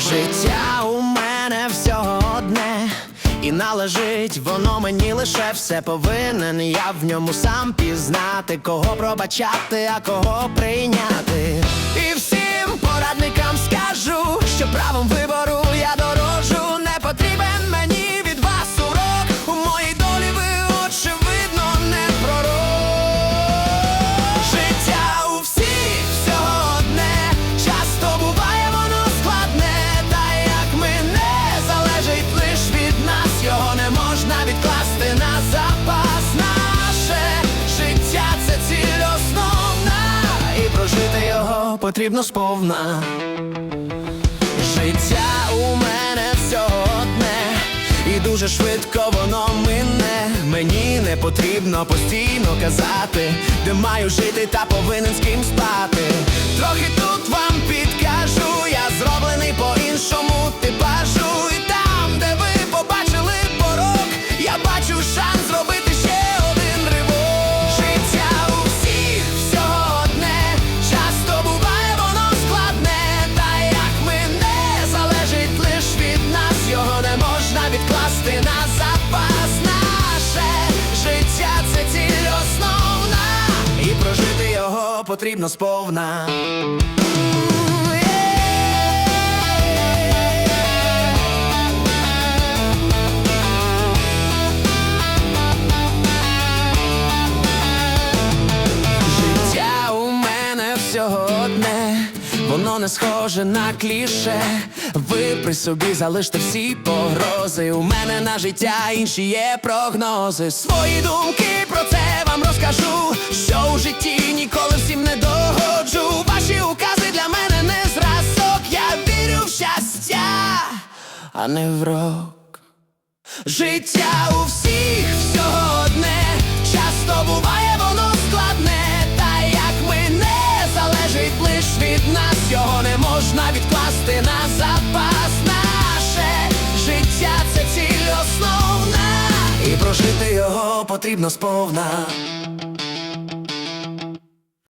Життя у мене все одне, і належить воно мені лише все повинен. Я в ньому сам пізнати, кого пробачати, а кого прийняти. І всім порадникам. Потрібно сповна. Життя у мене всього одне, і дуже швидко воно мине. Мені не потрібно постійно казати, де маю жити та повинен з ким спати. Трохи тут потрібно сповна. Життя у мене всього воно не схоже на кліше. Ви при собі залиште всі погрози. У мене на життя інші є прогнози. Свої думки про це вам розкажу. Що у житті ніколи всім не догоджу. Ваші укази для мене не зразок. Я вірю в щастя, а не в рок. Життя у всіх прожити його потрібно сповна.